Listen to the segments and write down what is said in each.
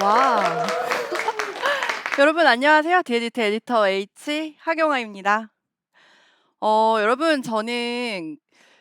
와. 여러분 안녕하세요. 디에디트 에디터 H 하경아입니다. 어 여러분 저는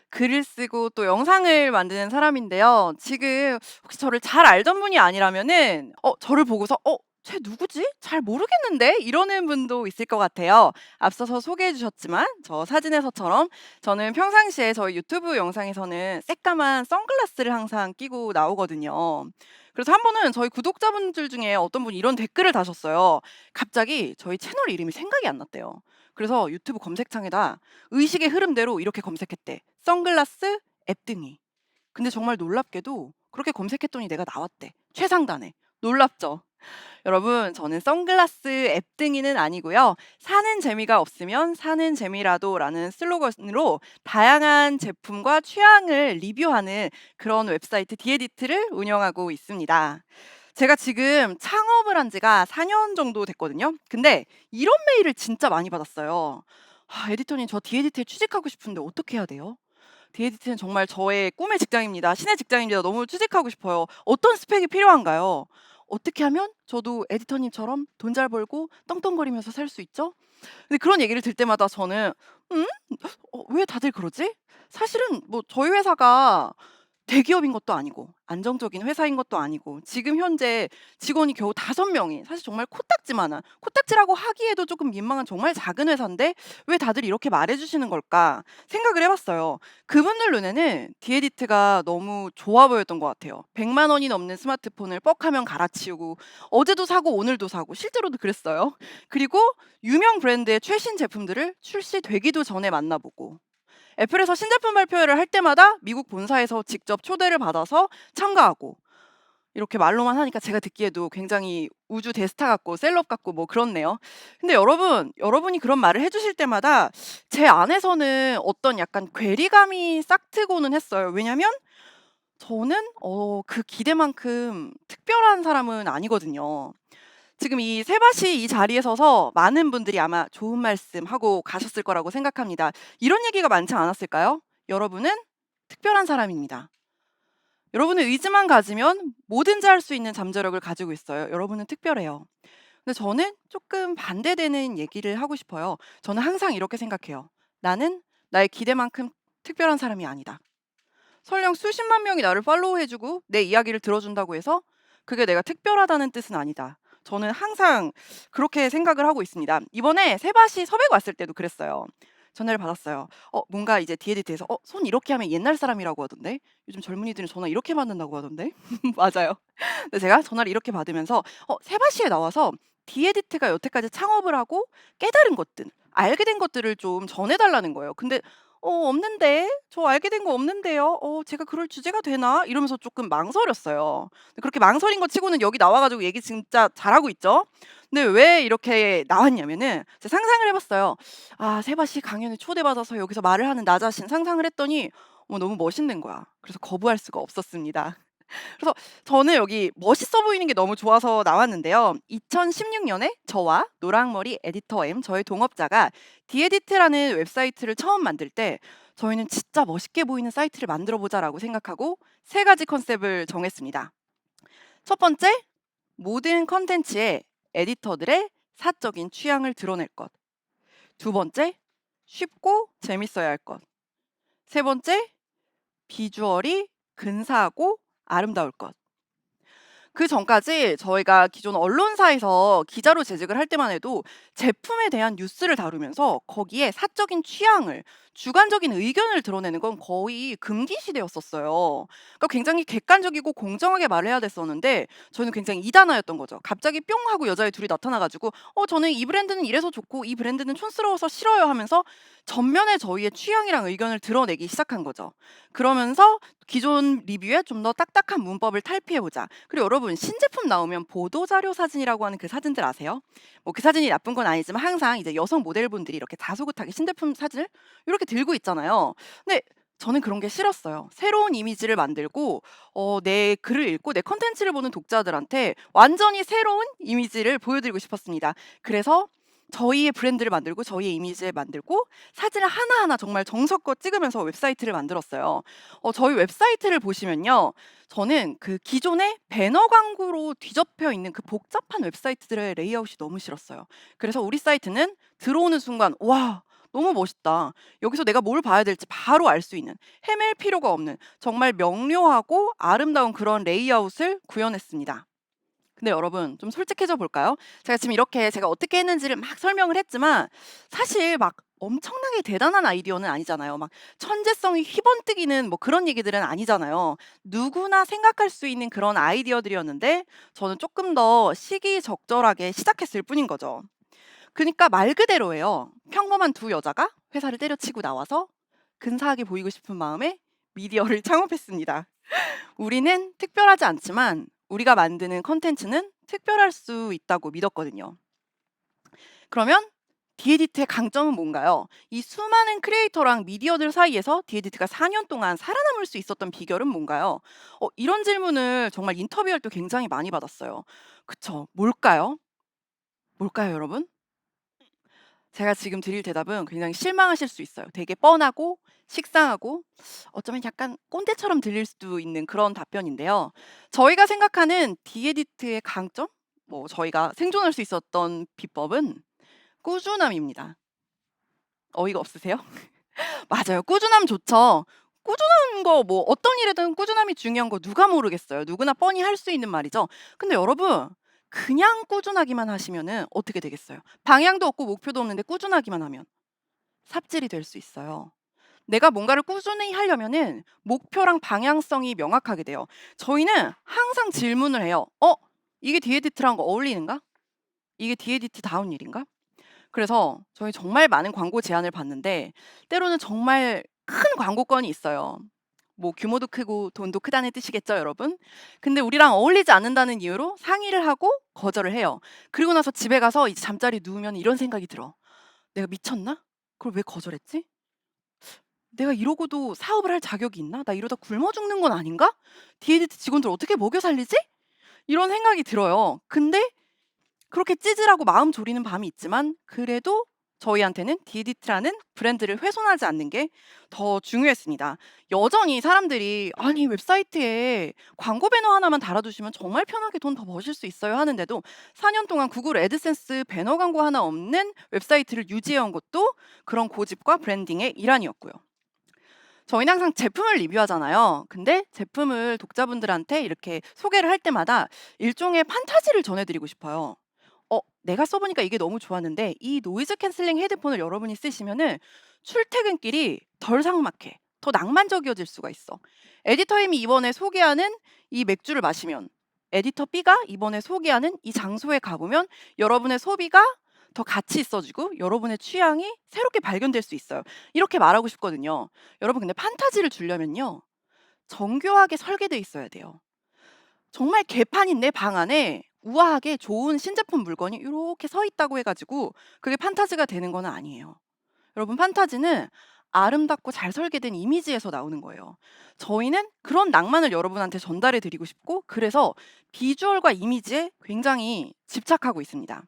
글을 쓰고 또 영상을 만드는 사람인데요. 지금 혹시 저를 잘 알던 분이 아니라면은 어 저를 보고서 '어 쟤 누구지? 잘 모르겠는데?' 이러는 분도 있을 것 같아요. 앞서서 소개해 주셨지만 저 사진에서처럼 저는 평상시에 저희 유튜브 영상에서는 새까만 선글라스를 항상 끼고 나오거든요. 그래서 한 번은 저희 구독자분들 중에 어떤 분이 이런 댓글을 다셨어요. 갑자기 저희 채널 이름이 생각이 안 났대요. 그래서 유튜브 검색창에다 의식의 흐름대로 이렇게 검색했대. 선글라스 앱등이. 근데 정말 놀랍게도 그렇게 검색했더니 내가 나왔대. 최상단에. 놀랍죠? 여러분, 저는 선글라스 앱등이는 아니고요. 사는 재미가 없으면 사는 재미라도라는 슬로건으로 다양한 제품과 취향을 리뷰하는 그런 웹사이트 디에디트를 운영하고 있습니다. 제가 지금 창업을 한 지가 4년 정도 됐거든요. 근데 이런 메일을 진짜 많이 받았어요. 아, 에디터님, 저 디에디트에 취직하고 싶은데 어떻게 해야 돼요? 디에디트는 정말 저의 꿈의 직장입니다. 신의 직장입니다. 너무 취직하고 싶어요. 어떤 스펙이 필요한가요? 어떻게 하면 저도 에디터님처럼 돈 잘 벌고 떵떵거리면서 살 수 있죠? 근데 그런 얘기를 들 때마다 저는 '음? 어 왜 다들 그러지?' 사실은 뭐 저희 회사가 대기업인 것도 아니고 안정적인 회사인 것도 아니고 지금 현재 직원이 겨우 5 명이 사실 정말 코딱지만한 코딱지라고 하기에도 조금 민망한 정말 작은 회사인데 '왜 다들 이렇게 말해 주시는 걸까?' 생각을 해 봤어요. 그분들 눈에는 디에디트가 너무 좋아 보였던 것 같아요. 1 0 0만 원이 넘는 스마트폰을 뻑하면 갈아치우고 어제도 사고 오늘도 사고 실제로도 그랬어요. 그리고 유명 브랜드의 최신 제품들을 출시되기도 전에 만나 보고 애플에서 신제품 발표회를 할 때마다 미국 본사에서 직접 초대를 받아서 참가하고 이렇게 말로만 하니까 제가 듣기에도 굉장히 우주 대스타 같고 셀럽 같고 뭐 그렇네요. 근데 여러분, 여러분이 그런 말을 해 주실 때마다 제 안에서는 어떤 약간 괴리감이 싹트고는 했어요. 왜냐면 저는 어 그 기대만큼 특별한 사람은 아니거든요. 지금 이 세바시 이 자리에 서서 많은 분들이 아마 좋은 말씀 하고 가셨을 거라고 생각합니다. 이런 얘기가 많지 않았을까요? 여러분은 특별한 사람입니다. 여러분의 의지만 가지면 뭐든지 할 수 있는 잠재력을 가지고 있어요. 여러분은 특별해요. 근데 저는 조금 반대되는 얘기를 하고 싶어요. 저는 항상 이렇게 생각해요. 나는 나의 기대만큼 특별한 사람이 아니다. 설령 수십만 명이 나를 팔로우해 주고 내 이야기를 들어준다고 해서 그게 내가 특별하다는 뜻은 아니다. 저는 항상 그렇게 생각을 하고 있습니다. 이번에 세바시 섭외가 왔을 때도 그랬어요. 전화를 받았어요. 어 뭔가 이제 디에디트에서 "어 손 이렇게 하면 옛날 사람이라고 하던데. 요즘 젊은이들은 전화 이렇게 받는다고 하던데." 맞아요. 근데 제가 전화를 이렇게 받으면서 어 세바시에 나와서 디에디트가 여태까지 창업을 하고 깨달은 것들, 알게 된 것들을 좀 전해 달라는 거예요. 근데 " 어 없는데. 저 알게 된 거 없는데요. 어 제가 그럴 주제가 되나?" 이러면서 조금 망설였어요. 그렇게 망설인 거 치고는 여기 나와 가지고 얘기 진짜 잘하고 있죠. 근데 왜 이렇게 나왔냐면은 제가 상상을 해 봤어요. '아 세바시 강연에 초대받아서 여기서 말을 하는 나 자신.' 상상을 했더니 어 너무 멋있는 거야. 그래서 거부할 수가 없었습니다. 그래서 저는 여기 멋있어 보이는 게 너무 좋아서 나왔는데요. 2016 년에 저와 노랑머리 에디터 M 저희 동업자가 디에디트라는 웹사이트를 처음 만들 때 저희는 '진짜 멋있게 보이는 사이트를 만들어 보자.'라고 생각하고 세 가지 컨셉을 정했습니다. 첫 번째, 모든 컨텐츠에 에디터들의 사적인 취향을 드러낼 것. 두 번째, 쉽고 재밌어야 할 것. 세 번째, 비주얼이 근사하고 아름다울 것. 그 전까지 저희가 기존 언론사에서 기자로 재직을 할 때만 해도 제품에 대한 뉴스를 다루면서 거기에 사적인 취향을 주관적인 의견을 드러내는 건 거의 금기 시대였었어요. 그러니까 굉장히 객관적이고 공정하게 말을 해야 됐었는데 저는 굉장히 이단아였던 거죠. 갑자기 뿅 하고 여자애 둘이 나타나 가지고 "어 저는 이 브랜드는 이래서 좋고 이 브랜드는 촌스러워서 싫어요." 하면서 전면에 저희의 취향이랑 의견을 드러내기 시작한 거죠. 그러면서 기존 리뷰에 좀 더 딱딱한 문법을 탈피해 보자. 그리고 여러분 신제품 나오면 보도 자료 사진이라고 하는 그 사진들 아세요? 뭐 그 사진이 나쁜 건 아니지만 항상 이제 여성 모델분들이 이렇게 다소곳하게 신제품 사진을 요렇게 들고 있잖아요. 근데 저는 그런 게 싫었어요. 새로운 이미지를 만들고 어 내 글을 읽고 내 콘텐츠를 보는 독자들한테 완전히 새로운 이미지를 보여 드리고 싶었습니다. 그래서 저희의 브랜드를 만들고 저희의 이미지를 만들고 사진을 하나하나 정말 정성껏 찍으면서 웹사이트를 만들었어요. 어 저희 웹사이트를 보시면요. 저는 그 기존의 배너 광고로 뒤덮여 있는 그 복잡한 웹사이트들의 레이아웃이 너무 싫었어요. 그래서 우리 사이트는 들어오는 순간 '와 너무 멋있다. 여기서 내가 뭘 봐야 될지 바로 알 수 있는 헤맬 필요가 없는 정말 명료하고 아름다운 그런 레이아웃을 구현했습니다.' 근데 여러분 좀 솔직해져 볼까요? 제가 지금 이렇게 제가 어떻게 했는지를 막 설명을 했지만 사실 막 엄청나게 대단한 아이디어는 아니잖아요. 막 천재성이 휘번뜨기는 뭐 그런 얘기들은 아니잖아요. 누구나 생각할 수 있는 그런 아이디어들이었는데 저는 조금 더 시기적절하게 시작했을 뿐인 거죠. 그니까 말 그대로예요. 평범한 두 여자가 회사를 때려치고 나와서 근사하게 보이고 싶은 마음에 미디어를 창업했습니다. 우리는 특별하지 않지만 우리가 만드는 컨텐츠는 특별할 수 있다고 믿었거든요. 그러면 디에디트의 강점은 뭔가요? 이 수많은 크리에이터랑 미디어들 사이에서 디에디트가 4년 동안 살아남을 수 있었던 비결은 뭔가요? 어, 이런 질문을 정말 인터뷰할 때 굉장히 많이 받았어요. 그쵸? 뭘까요? 뭘까요, 여러분? 제가 지금 드릴 대답은 굉장히 실망하실 수 있어요. 되게 뻔하고 식상하고 어쩌면 약간 꼰대처럼 들릴 수도 있는 그런 답변인데요. 저희가 생각하는 디에디트의 강점, 뭐 저희가 생존할 수 있었던 비법은 꾸준함입니다. 어이가 없으세요? 맞아요. 꾸준함 좋죠. 꾸준한 거 뭐 어떤 일에든 꾸준함이 중요한 거 누가 모르겠어요. 누구나 뻔히 할 수 있는 말이죠. 근데 여러분 그냥 꾸준하기만 하시면은 어떻게 되겠어요? 방향도 없고 목표도 없는데 꾸준하기만 하면 삽질이 될 수 있어요. 내가 뭔가를 꾸준히 하려면은 목표랑 방향성이 명확하게 돼요. 저희는 항상 질문을 해요. 어? 이게 디에디트랑 어울리는가? 이게 디에디트 다운 일인가? 그래서 저희 정말 많은 광고 제안을 받는데 때로는 정말 큰 광고건이 있어요. 뭐 규모도 크고 돈도 크다는 뜻이겠죠, 여러분? 근데 우리랑 어울리지 않는다는 이유로 상의를 하고 거절을 해요. 그리고 나서 집에 가서 이제 잠자리에 누우면 이런 생각이 들어. '내가 미쳤나? 그걸 왜 거절했지? 내가 이러고도 사업을 할 자격이 있나? 나 이러다 굶어 죽는 건 아닌가? 디에디트 직원들 어떻게 먹여 살리지?' 이런 생각이 들어요. 근데 그렇게 찌질하고 마음 졸이는 밤이 있지만 그래도 저희한테는 디디트라는 브랜드를 훼손하지 않는 게 더 중요했습니다. 여전히 사람들이 "아니 웹사이트에 광고 배너 하나만 달아 두시면 정말 편하게 돈 더 버실 수 있어요." 하는데도 4년 동안 구글 애드센스 배너 광고 하나 없는 웹사이트를 유지해 온 것도 그런 고집과 브랜딩의 일환이었고요. 저희는 항상 제품을 리뷰하잖아요. 근데 제품을 독자분들한테 이렇게 소개를 할 때마다 일종의 판타지를 전해 드리고 싶어요. 어 내가 써 보니까 이게 너무 좋았는데 이 노이즈 캔슬링 헤드폰을 여러분이 쓰시면은 출퇴근길이 덜 삭막해. 더 낭만적이어질 수가 있어. 에디터 M이 이번에 소개하는 이 맥주를 마시면 에디터 B가 이번에 소개하는 이 장소에 가 보면 여러분의 소비가 더 가치 있어지고 여러분의 취향이 새롭게 발견될 수 있어요. 이렇게 말하고 싶거든요. 여러분 근데 판타지를 주려면요. 정교하게 설계돼 있어야 돼요. 정말 개판인 내 방 안에 우아하게 좋은 신제품 물건이 요렇게 서 있다고 해 가지고 그게 판타지가 되는 건 아니에요. 여러분 판타지는 아름답고 잘 설계된 이미지에서 나오는 거예요. 저희는 그런 낭만을 여러분한테 전달해 드리고 싶고 그래서 비주얼과 이미지에 굉장히 집착하고 있습니다.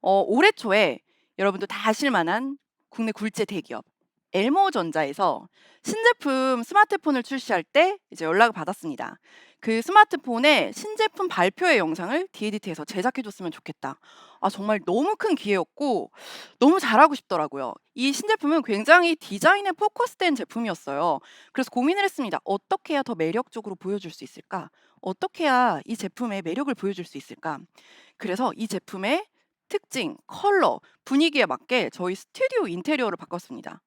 어 올해 초에 여러분도 다 아실 만한 국내 굴재 대기업 엘모전자에서 신제품 스마트폰을 출시할 때 이제 연락을 받았습니다. 그 스마트폰의 신제품 발표회 영상을 디에디트에서 제작해 줬으면 좋겠다. 아 정말 너무 큰 기회였고 너무 잘하고 싶더라고요. 이 신제품은 굉장히 디자인에 포커스된 제품이었어요. 그래서 고민을 했습니다. '어떻게 해야 더 매력적으로 보여줄 수 있을까? 어떻게 해야 이 제품의 매력을 보여줄 수 있을까?' 그래서 이 제품의 특징, 컬러, 분위기에 맞게 저희 스튜디오 인테리어를 바꿨습니다.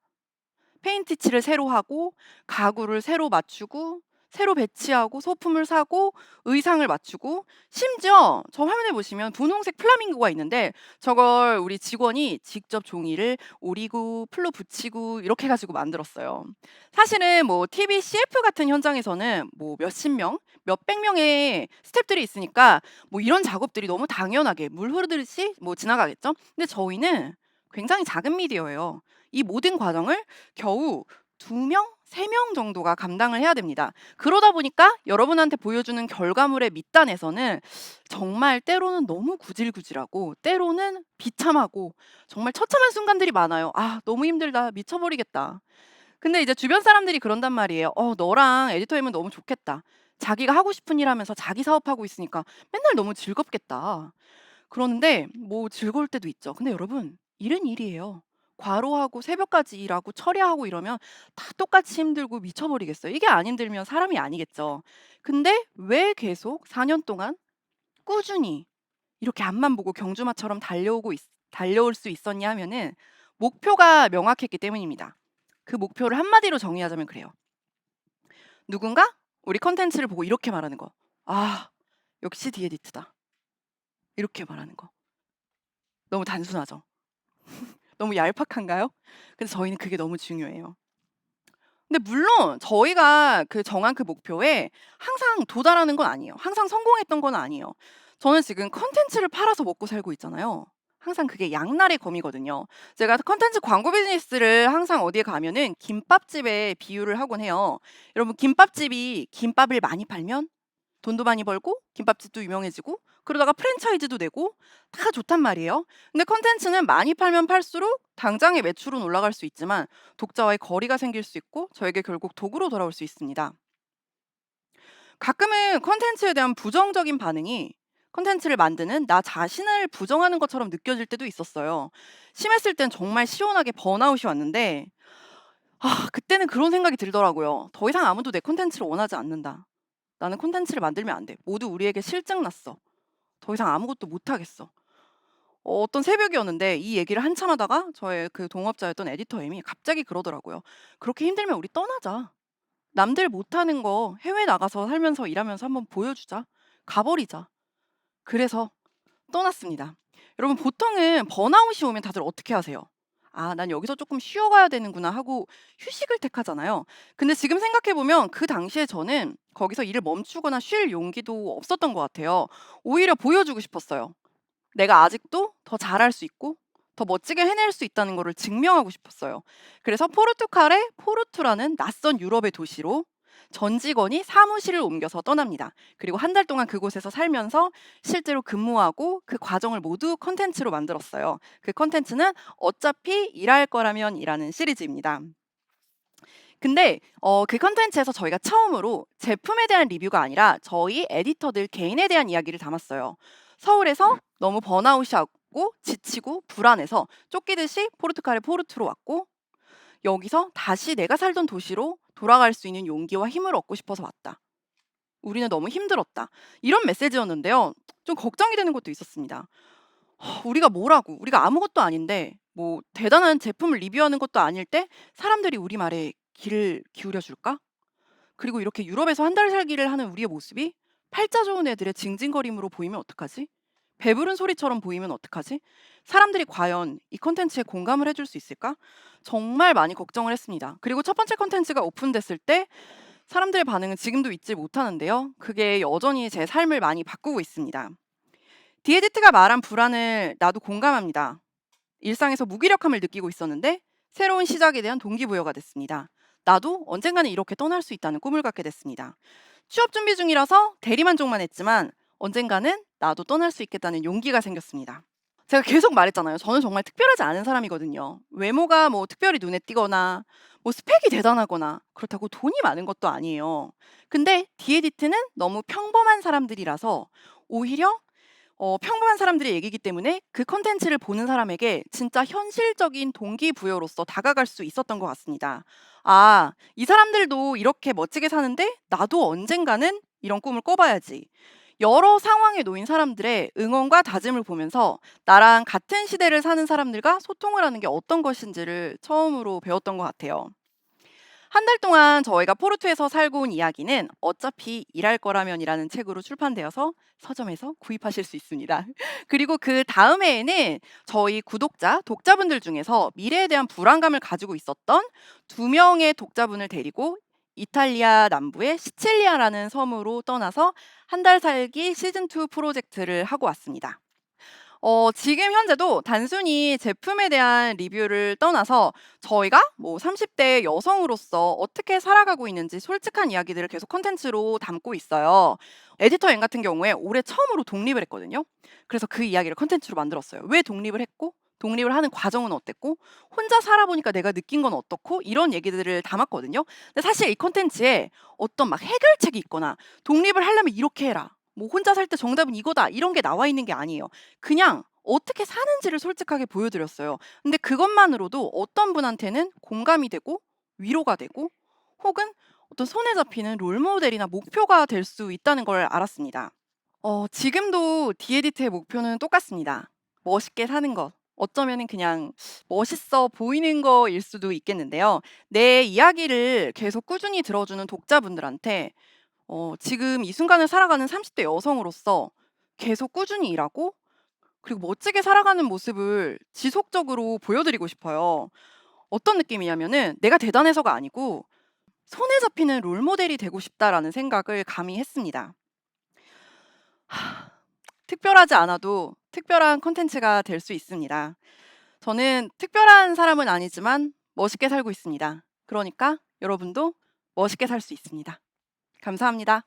페인트 칠을 새로 하고 가구를 새로 맞추고 새로 배치하고 소품을 사고 의상을 맞추고 심지어 저 화면에 보시면 분홍색 플라밍고가 있는데 저걸 우리 직원이 직접 종이를 오리고 풀로 붙이고 이렇게 해 가지고 만들었어요. 사실은 뭐 TV CF 같은 현장에서는 뭐 몇십 명, 몇백 명의 스태프들이 있으니까 뭐 이런 작업들이 너무 당연하게 물 흐르듯이 뭐 지나가겠죠. 근데 저희는 굉장히 작은 미디어예요. 이 모든 과정을 겨우 2 명, 3명 정도가 감당을 해야 됩니다. 그러다 보니까 여러분한테 보여주는 결과물의 밑단에서는 정말 때로는 너무 구질구질하고 때로는 비참하고 정말 처참한 순간들이 많아요. '아 너무 힘들다. 미쳐 버리겠다.' 근데 이제 주변 사람들이 그런단 말이에요. "어 너랑 에디터 M은 너무 좋겠다. 자기가 하고 싶은 일 하면서 자기 사업하고 있으니까 맨날 너무 즐겁겠다." 그러는데 뭐 즐거울 때도 있죠. 근데 여러분 일은 일이에요. 과로하고 새벽까지 일하고 처리하고 이러면 다 똑같이 힘들고 미쳐 버리겠어요. 이게 안 힘들면 사람이 아니겠죠. 근데 왜 계속 4 년 동안 꾸준히 이렇게 앞만 보고 경주마처럼 달려오고 있 달려올 수 있었냐 하면은 목표가 명확했기 때문입니다. 그 목표를 한마디로 정의하자면 그래요. 누군가 우리 콘텐츠를 보고 이렇게 말하는 거. '아 역시 디에디트다.' 이렇게 말하는 거. 너무 단순하죠. 너무 얄팍한가요? 근데 저희는 그게 너무 중요해요. 근데 물론 저희가 그 정한 그 목표에 항상 도달하는 건 아니에요. 항상 성공했던 건 아니에요. 저는 지금 콘텐츠를 팔아서 먹고 살고 있잖아요. 항상 그게 양날의 검이거든요. 제가 콘텐츠 광고 비즈니스를 항상 어디에 가면은 김밥집에 비유를 하곤 해요. 여러분 김밥집이 김밥을 많이 팔면 돈도 많이 벌고 김밥집도 유명해지고 그러다가 프랜차이즈도 내고 다 좋단 말이에요. 근데 콘텐츠는 많이 팔면 팔수록 당장의 매출은 올라갈 수 있지만 독자와의 거리가 생길 수 있고 저에게 결국 도구로 돌아올 수 있습니다. 가끔은 콘텐츠에 대한 부정적인 반응이 콘텐츠를 만드는 나 자신을 부정하는 것처럼 느껴질 때도 있었어요. 심했을 땐 정말 시원하게 번아웃이 왔는데 아 그때는 그런 생각이 들더라고요. '더 이상 아무도 내 콘텐츠를 원하지 않는다. 나는 콘텐츠를 만들면 안 돼. 모두 우리에게 실증 났어. 더 이상 아무것도 못 하겠어.' 어 어떤 새벽이었는데 이 얘기를 한참 하다가 저의 그 동업자였던 에디터 M이 갑자기 그러더라고요. "그렇게 힘들면 우리 떠나자. 남들 못하는 거 해외 나가서 살면서 일하면서 한번 보여주자. 가 버리자." 그래서 떠났습니다. 여러분 보통은 번아웃이 오면 다들 어떻게 하세요? ' 아 난 여기서 조금 쉬어 가야 되는구나.' 하고 휴식을 택하잖아요. 근데 지금 생각해 보면 그 당시에 저는 거기서 일을 멈추거나 쉴 용기도 없었던 것 같아요. 오히려 보여주고 싶었어요. 내가 아직도 더 잘할 수 있고 더 멋지게 해낼 수 있다는 거를 증명하고 싶었어요. 그래서 포르투갈의 포르투라는 낯선 유럽의 도시로 전 직원이 사무실을 옮겨서 떠납니다. 그리고 한 달 동안 그곳에서 살면서 실제로 근무하고 그 과정을 모두 콘텐츠로 만들었어요. 그 콘텐츠는 어차피 일할 거라면 이라는 시리즈입니다. 근데 어그 콘텐츠에서 저희가 처음으로 제품에 대한 리뷰가 아니라 저희 에디터들 개인에 대한 이야기를 담았어요. 서울에서 너무 번아웃이 왔고 지치고 불안해서 쫓기듯이 포르투갈의 포르투로 왔고 여기서 다시 내가 살던 도시로 돌아갈 수 있는 용기와 힘을 얻고 싶어서 왔다. 우리는 너무 힘들었다. 이런 메시지였는데요. 좀 걱정이 되는 것도 있었습니다. 허, 우리가 뭐라고? 우리가 아무것도 아닌데 뭐 대단한 제품을 리뷰하는 것도 아닐 때 사람들이 우리 말에 귀를 기울여 줄까? 그리고 이렇게 유럽에서 한 달 살기를 하는 우리의 모습이 팔자 좋은 애들의 징징거림으로 보이면 어떡하지? 배부른 소리처럼 보이면 어떡하지? 사람들이 과연 이 콘텐츠에 공감을 해줄 수 있을까? 정말 많이 걱정을 했습니다. 그리고 첫 번째 콘텐츠가 오픈됐을 때 사람들의 반응은 지금도 잊지 못하는데요. 그게 여전히 제 삶을 많이 바꾸고 있습니다. 디에디트가 말한 불안을 나도 공감합니다. 일상에서 무기력함을 느끼고 있었는데 새로운 시작에 대한 동기부여가 됐습니다. 나도 언젠가는 이렇게 떠날 수 있다는 꿈을 갖게 됐습니다. 취업 준비 중이라서 대리만족만 했지만 언젠가는 나도 떠날 수 있겠다는 용기가 생겼습니다. 제가 계속 말했잖아요. 저는 정말 특별하지 않은 사람이거든요. 외모가 뭐 특별히 눈에 띄거나 뭐 스펙이 대단하거나 그렇다고 돈이 많은 것도 아니에요. 근데 디에디트는 너무 평범한 사람들이라서 오히려 어 평범한 사람들의 얘기이기 때문에 그 콘텐츠를 보는 사람에게 진짜 현실적인 동기부여로서 다가갈 수 있었던 것 같습니다. '아 이 사람들도 이렇게 멋지게 사는데 나도 언젠가는 이런 꿈을 꿔 봐야지.' 여러 상황에 놓인 사람들의 응원과 다짐을 보면서 나랑 같은 시대를 사는 사람들과 소통을 하는 게 어떤 것인지를 처음으로 배웠던 것 같아요. 한 달 동안 저희가 포르투에서 살고 온 이야기는 어차피 일할 거라면이라는 책으로 출판되어서 서점에서 구입하실 수 있습니다. 그리고 그 다음 해에는 저희 구독자, 독자분들 중에서 미래에 대한 불안감을 가지고 있었던 두 명의 독자분을 데리고 이탈리아 남부의 시칠리아라는 섬으로 떠나서 한 달 살기 시즌2 프로젝트를 하고 왔습니다. 어 지금 현재도 단순히 제품에 대한 리뷰를 떠나서 저희가 뭐 30대 여성으로서 어떻게 살아가고 있는지 솔직한 이야기들을 계속 콘텐츠로 담고 있어요. 에디터 앤 같은 경우에 올해 처음으로 독립을 했거든요. 그래서 그 이야기를 콘텐츠로 만들었어요. 왜 독립을 했고 독립을 하는 과정은 어땠고 혼자 살아보니까 내가 느낀 건 어떻고 이런 얘기들을 담았거든요. 근데 사실 이 콘텐츠에 어떤 막 해결책이 있거나 독립을 하려면 이렇게 해라. 뭐 혼자 살 때 정답은 이거다. 이런 게 나와 있는 게 아니에요. 그냥 어떻게 사는지를 솔직하게 보여드렸어요. 근데 그것만으로도 어떤 분한테는 공감이 되고 위로가 되고 혹은 어떤 손에 잡히는 롤모델이나 목표가 될 수 있다는 걸 알았습니다. 어 지금도 디에디트의 목표는 똑같습니다. 멋있게 사는 것. 어쩌면은 그냥 멋있어 보이는 거일 수도 있겠는데요. 내 이야기를 계속 꾸준히 들어주는 독자분들한테 어 지금 이 순간을 살아가는 30대 여성으로서 계속 꾸준히 일하고 그리고 멋지게 살아가는 모습을 지속적으로 보여드리고 싶어요. 어떤 느낌이냐면은 내가 대단해서가 아니고 '손에 잡히는 롤모델이 되고 싶다.'라는 생각을 감히 했습니다. 특별하지 않아도 특별한 콘텐츠가 될 수 있습니다. 저는 특별한 사람은 아니지만 멋있게 살고 있습니다. 그러니까 여러분도 멋있게 살 수 있습니다. 감사합니다.